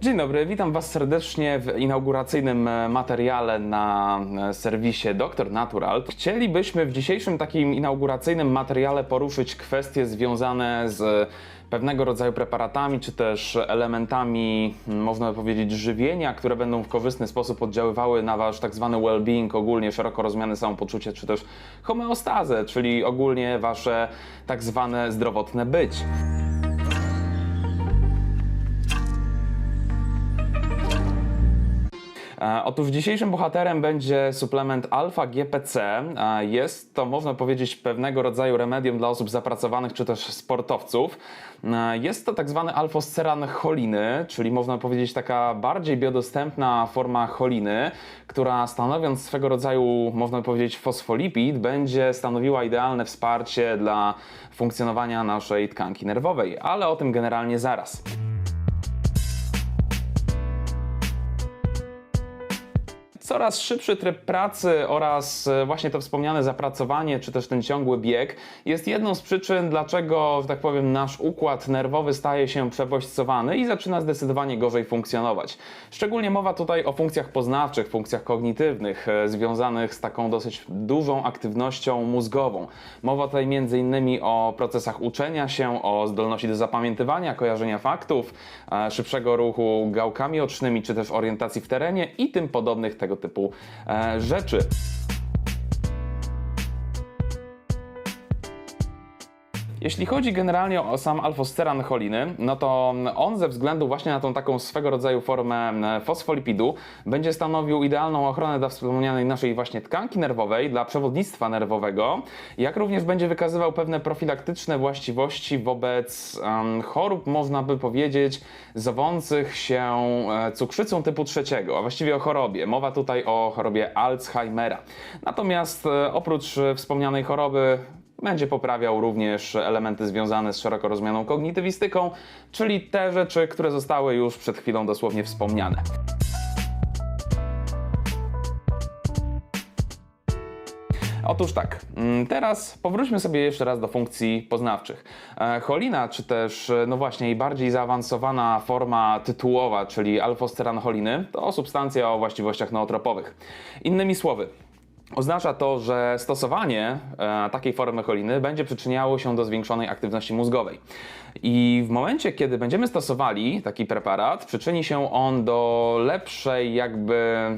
Dzień dobry, witam Was serdecznie w inauguracyjnym e, materiale na e, serwisie Dr Natural. Chcielibyśmy w dzisiejszym takim inauguracyjnym materiale poruszyć kwestie związane z pewnego rodzaju preparatami, czy też elementami, m, można powiedzieć, żywienia, które będą w korzystny sposób oddziaływały na Wasz tak zwany well-being, ogólnie szeroko rozumiane samopoczucie, czy też homeostazę, czyli ogólnie Wasze tak zwane zdrowotne być. Otóż dzisiejszym bohaterem będzie suplement Alpha GPC. E, Jest to, można powiedzieć, pewnego rodzaju remedium dla osób zapracowanych czy też sportowców. E, Jest to tak zwany alfosceran choliny, czyli można powiedzieć taka bardziej biodostępna forma choliny, która stanowiąc swego rodzaju, można powiedzieć, fosfolipid, będzie stanowiła idealne wsparcie dla funkcjonowania naszej tkanki nerwowej, ale o tym generalnie zaraz. Coraz szybszy tryb pracy oraz e, właśnie to wspomniane zapracowanie, czy też ten ciągły bieg jest jedną z przyczyn, dlaczego, że tak powiem, nasz układ nerwowy staje się przebodźcowany i zaczyna zdecydowanie gorzej funkcjonować. Szczególnie mowa tutaj o funkcjach poznawczych, funkcjach kognitywnych, e, związanych z taką dosyć dużą aktywnością mózgową. Mowa tutaj innymi o procesach uczenia się, o zdolności do zapamiętywania, kojarzenia faktów, e, szybszego ruchu gałkami ocznymi, czy też orientacji w terenie i tym podobnych tego typu e, rzeczy. Jeśli chodzi generalnie o sam alfosteran choliny, no to on ze względu właśnie na tą taką swego rodzaju formę e, fosfolipidu będzie stanowił idealną ochronę dla wspomnianej naszej właśnie tkanki nerwowej, dla przewodnictwa nerwowego, jak również będzie wykazywał pewne profilaktyczne właściwości wobec em, chorób, można by powiedzieć, zowących się e, cukrzycą typu trzeciego, a właściwie o chorobie. Mowa tutaj o chorobie Alzheimera. Natomiast e, oprócz wspomnianej choroby będzie poprawiał również elementy związane z szeroko rozumianą kognitywistyką, czyli te rzeczy, które zostały już przed chwilą dosłownie wspomniane. Otóż tak, mm, teraz powróćmy sobie jeszcze raz do funkcji poznawczych. E, Cholina, czy też, e, no właśnie, bardziej zaawansowana forma tytułowa, czyli alfosteran choliny, to substancja o właściwościach nootropowych. Innymi słowy, Oznacza to, że stosowanie e, takiej formy choliny będzie przyczyniało się do zwiększonej aktywności mózgowej. I w momencie, kiedy będziemy stosowali taki preparat, przyczyni się on do lepszej, jakby,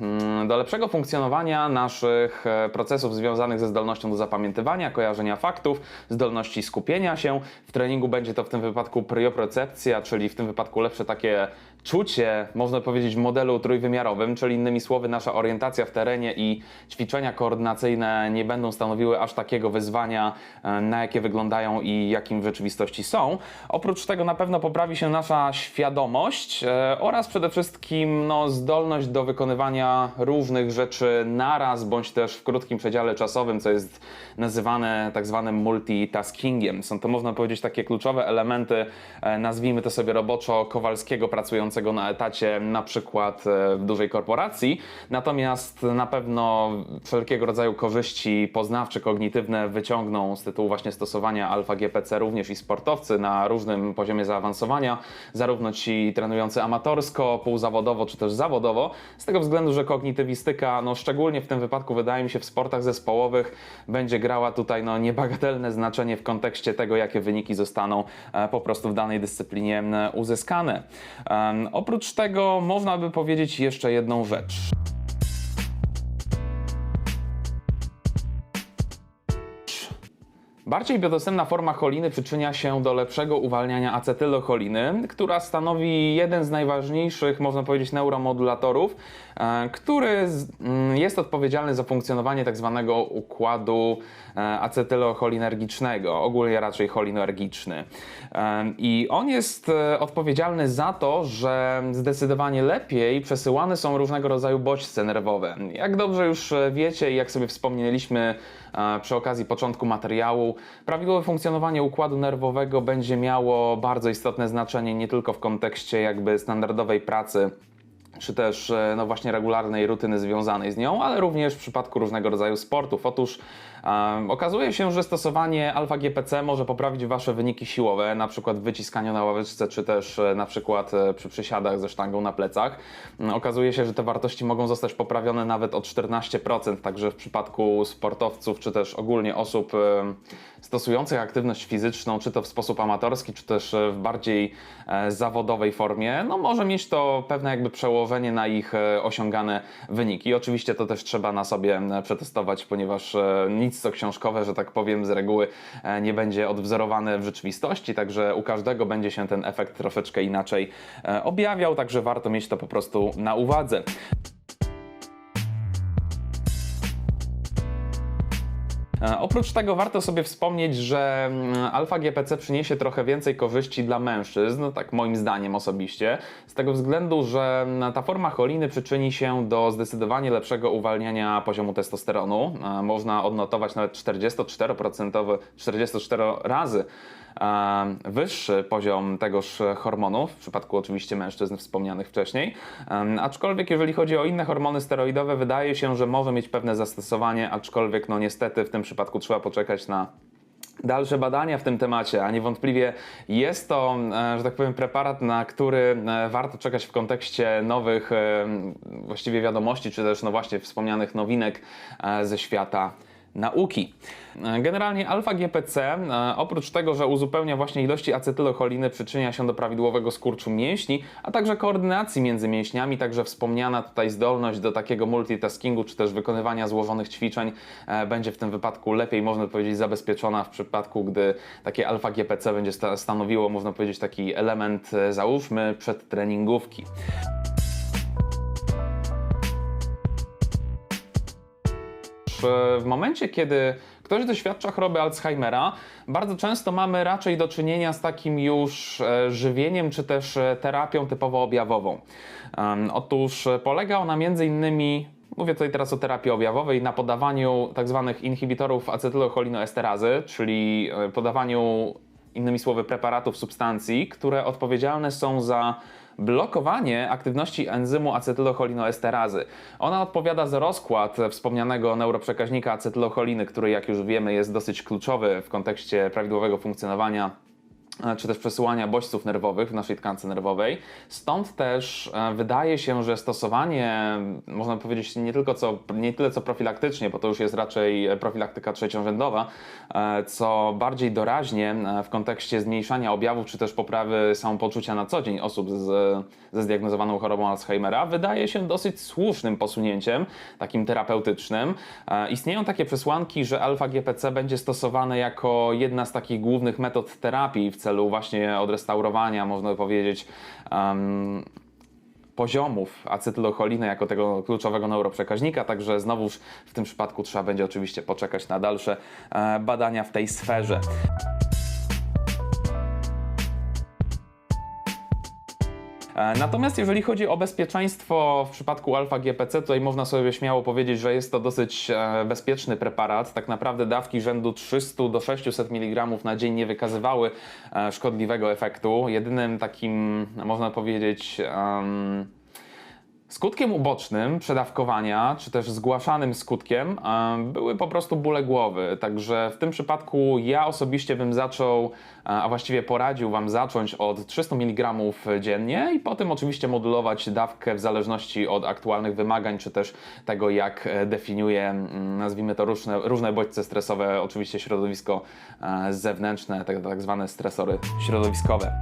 mm, do lepszego funkcjonowania naszych e, procesów związanych ze zdolnością do zapamiętywania, kojarzenia faktów, zdolności skupienia się. W treningu będzie to w tym wypadku prioprocepcja, czyli w tym wypadku lepsze takie czucie, można powiedzieć, w modelu trójwymiarowym, czyli innymi słowy, nasza orientacja w terenie i ćwiczenia koordynacyjne nie będą stanowiły aż takiego wyzwania, e, na jakie wyglądają i jakim w rzeczywistości są. Oprócz tego na pewno poprawi się nasza świadomość e, oraz przede wszystkim no, zdolność do wykonywania różnych rzeczy naraz, bądź też w krótkim przedziale czasowym, co jest nazywane tak zwanym multitaskingiem. Są to, można powiedzieć, takie kluczowe elementy, e, nazwijmy to sobie roboczo, Kowalskiego pracującego na etacie, na przykład w dużej korporacji. Natomiast na pewno wszelkiego rodzaju korzyści poznawcze, kognitywne wyciągną z tytułu właśnie stosowania alfa GPC również i sportowcy na różnym poziomie zaawansowania, zarówno ci trenujący amatorsko, półzawodowo czy też zawodowo, z tego względu, że kognitywistyka, no szczególnie w tym wypadku wydaje mi się w sportach zespołowych, będzie grała tutaj no niebagatelne znaczenie w kontekście tego, jakie wyniki zostaną e, po prostu w danej dyscyplinie e, uzyskane. Em, Oprócz tego można by powiedzieć jeszcze jedną rzecz. Bardziej biodostępna forma choliny przyczynia się do lepszego uwalniania acetylocholiny, która stanowi jeden z najważniejszych, można powiedzieć, neuromodulatorów, e, który mm, jest odpowiedzialny za funkcjonowanie tak zwanego układu e, acetylcholinergicznego, ogólnie raczej cholinergiczny. E, I on jest odpowiedzialny za to, że zdecydowanie lepiej przesyłane są różnego rodzaju bodźce nerwowe. Jak dobrze już wiecie i jak sobie wspomnieliśmy przy okazji początku materiału, prawidłowe funkcjonowanie układu nerwowego będzie miało bardzo istotne znaczenie nie tylko w kontekście jakby standardowej pracy czy też e, no właśnie regularnej rutyny związanej z nią, ale również w przypadku różnego rodzaju sportów. Otóż um, okazuje się, że stosowanie alfa-GPC może poprawić Wasze wyniki siłowe, na przykład w wyciskaniu na ławeczce, czy też e, na przykład e, przy przysiadach ze sztangą na plecach. Mm, Okazuje się, że te wartości mogą zostać poprawione nawet o 14%, także w przypadku sportowców, czy też ogólnie osób stosujących aktywność fizyczną, czy to w sposób amatorski, czy też e, w bardziej e, zawodowej formie, no może mieć to pewne jakby przełożenie na ich e, osiągane wyniki. Oczywiście to też trzeba na sobie przetestować, ponieważ nic co książkowe, że tak powiem, z reguły nie będzie odwzorowane w rzeczywistości, także u każdego będzie się ten efekt troszeczkę inaczej objawiał, także warto mieć to po prostu na uwadze. Oprócz tego warto sobie wspomnieć, że mm, Alfa GPC przyniesie trochę więcej korzyści dla mężczyzn, tak moim zdaniem osobiście, z tego względu, że mm, ta forma choliny przyczyni się do zdecydowanie lepszego uwalniania poziomu testosteronu. E, Można odnotować nawet 44%, 44 razy e, wyższy poziom tegoż hormonu, w przypadku oczywiście mężczyzn wspomnianych wcześniej. Aczkolwiek jeżeli chodzi o inne hormony steroidowe, wydaje się, że może mieć pewne zastosowanie, aczkolwiek no niestety w tym przypadku trzeba poczekać na dalsze badania w tym temacie, a niewątpliwie jest to, e, że tak powiem, preparat, na który e, warto czekać w kontekście nowych właściwie wiadomości, czy też no właśnie wspomnianych nowinek e, ze świata nauki. Generalnie alfa-GPC, e, oprócz tego, że uzupełnia właśnie ilości acetylocholiny, przyczynia się do prawidłowego skurczu mięśni, a także koordynacji między mięśniami, także wspomniana tutaj zdolność do takiego multitaskingu, czy też wykonywania złożonych ćwiczeń e, będzie w tym wypadku lepiej, można powiedzieć, zabezpieczona w przypadku, gdy takie alfa-GPC będzie sta- stanowiło, można powiedzieć, taki element, e, załóżmy, przedtreningówki. W- momencie, kiedy ktoś doświadcza choroby Alzheimera, bardzo często mamy raczej do czynienia z takim już e, żywieniem czy też e, terapią typowo objawową. Otóż e, polega ona między innymi Mówię tutaj teraz o terapii objawowej, na podawaniu tak zwanych inhibitorów acetylocholinoesterazy, czyli podawaniu innymi słowy preparatów, substancji, które odpowiedzialne są za blokowanie aktywności enzymu acetylocholinoesterazy. Ona odpowiada za rozkład wspomnianego neuroprzekaźnika acetylocholiny, który jak już wiemy jest dosyć kluczowy w kontekście prawidłowego funkcjonowania czy też przesyłania bodźców nerwowych w naszej tkance nerwowej. Stąd też e, wydaje się, że stosowanie, można powiedzieć, nie tylko co, nie tyle co profilaktycznie, bo to już jest raczej e, profilaktyka trzeciorzędowa, e, co bardziej doraźnie e, w kontekście zmniejszania objawów, czy też poprawy samopoczucia na co dzień osób z, ze zdiagnozowaną chorobą Alzheimera, wydaje się dosyć słusznym posunięciem, takim terapeutycznym. E, Istnieją takie przesłanki, że alfa-GPC będzie stosowane jako jedna z takich głównych metod terapii w celu właśnie odrestaurowania, można powiedzieć, em, poziomów acetylocholiny jako tego kluczowego neuroprzekaźnika, także znowuż w tym przypadku trzeba będzie oczywiście poczekać na dalsze e, badania w tej sferze. Natomiast jeżeli chodzi o bezpieczeństwo w przypadku alfa-GPC, tutaj można sobie śmiało powiedzieć, że jest to dosyć e, bezpieczny preparat. Tak naprawdę dawki rzędu 300 do 600 mg na dzień nie wykazywały e, szkodliwego efektu. Jedynym takim, można powiedzieć, em, Skutkiem ubocznym przedawkowania, czy też zgłaszanym skutkiem, em, były po prostu bóle głowy. Także w tym przypadku ja osobiście bym zaczął, e, a właściwie poradził Wam zacząć od 300 mg dziennie i potem oczywiście modulować dawkę w zależności od aktualnych wymagań, czy też tego, jak e, definiuje, nazwijmy to, różne, różne bodźce stresowe, oczywiście środowisko e, zewnętrzne, tak, tak zwane stresory środowiskowe.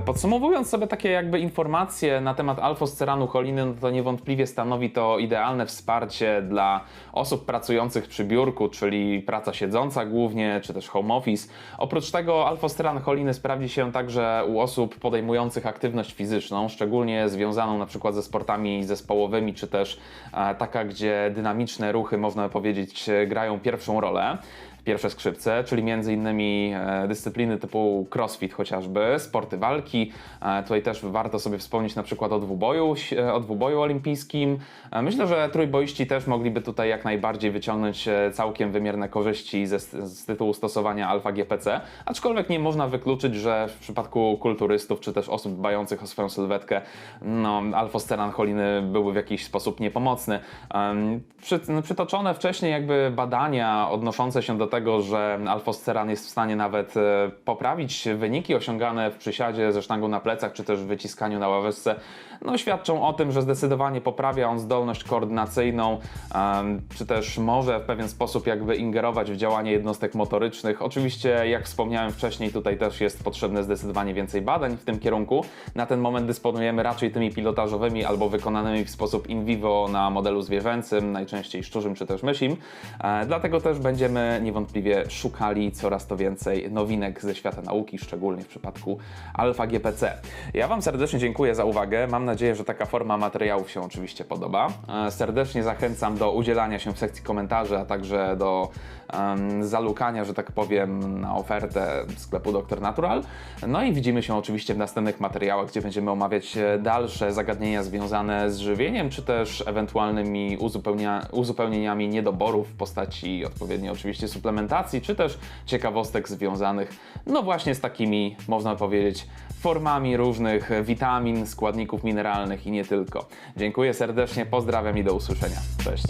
Podsumowując sobie takie jakby informacje na temat alfosceranu choliny, no to niewątpliwie stanowi to idealne wsparcie dla osób pracujących przy biurku, czyli praca siedząca głównie, czy też home office. Oprócz tego alfosteran choliny sprawdzi się także u osób podejmujących aktywność fizyczną, szczególnie związaną na przykład ze sportami zespołowymi, czy też e, taka, gdzie dynamiczne ruchy, można powiedzieć, grają pierwszą rolę. Pierwsze skrzypce, czyli między innymi e, dyscypliny typu crossfit chociażby, sporty walki. E, Tutaj też warto sobie wspomnieć na przykład o dwuboju, e, o dwuboju olimpijskim. Myślę, że trójboiści też mogliby tutaj jak najbardziej wyciągnąć całkiem wymierne korzyści ze, z tytułu stosowania alfa GPC, aczkolwiek nie można wykluczyć, że w przypadku kulturystów czy też osób dbających o swoją sylwetkę, no, alfosteran choliny byłby w jakiś sposób niepomocny. Przy, przytoczone wcześniej jakby badania odnoszące się do tego, że alfosteran jest w stanie nawet e, poprawić wyniki osiągane w przysiadzie ze sztangą na plecach, czy też w wyciskaniu na ławeczce, no, świadczą o tym, że zdecydowanie poprawia on zdolność koordynacyjną, czy też może w pewien sposób jakby ingerować w działanie jednostek motorycznych. Oczywiście, jak wspomniałem wcześniej, tutaj też jest potrzebne zdecydowanie więcej badań w tym kierunku. Na ten moment dysponujemy raczej tymi pilotażowymi albo wykonanymi w sposób in vivo na modelu zwierzęcym, najczęściej szczurzym czy też mysim. E, dlatego też będziemy niewątpliwie szukali coraz to więcej nowinek ze świata nauki, szczególnie w przypadku Alfa GPC. Ja Wam serdecznie dziękuję za uwagę. Mam nadzieję, że taka forma materiałów się oczywiście podoba. E, Serdecznie zachęcam do udzielania się w sekcji komentarzy, a także do em, zalukania, że tak powiem, na ofertę sklepu Dr Natural. No i widzimy się oczywiście w następnych materiałach, gdzie będziemy omawiać e, dalsze zagadnienia związane z żywieniem, czy też ewentualnymi uzupełnia, uzupełnieniami niedoborów w postaci odpowiedniej oczywiście suplementacji, czy też ciekawostek związanych, no właśnie z takimi, można powiedzieć, formami różnych witamin, składników mineralnych i nie tylko. Dziękuję serdecznie, pozdrawiam i do usłyszenia. Cześć.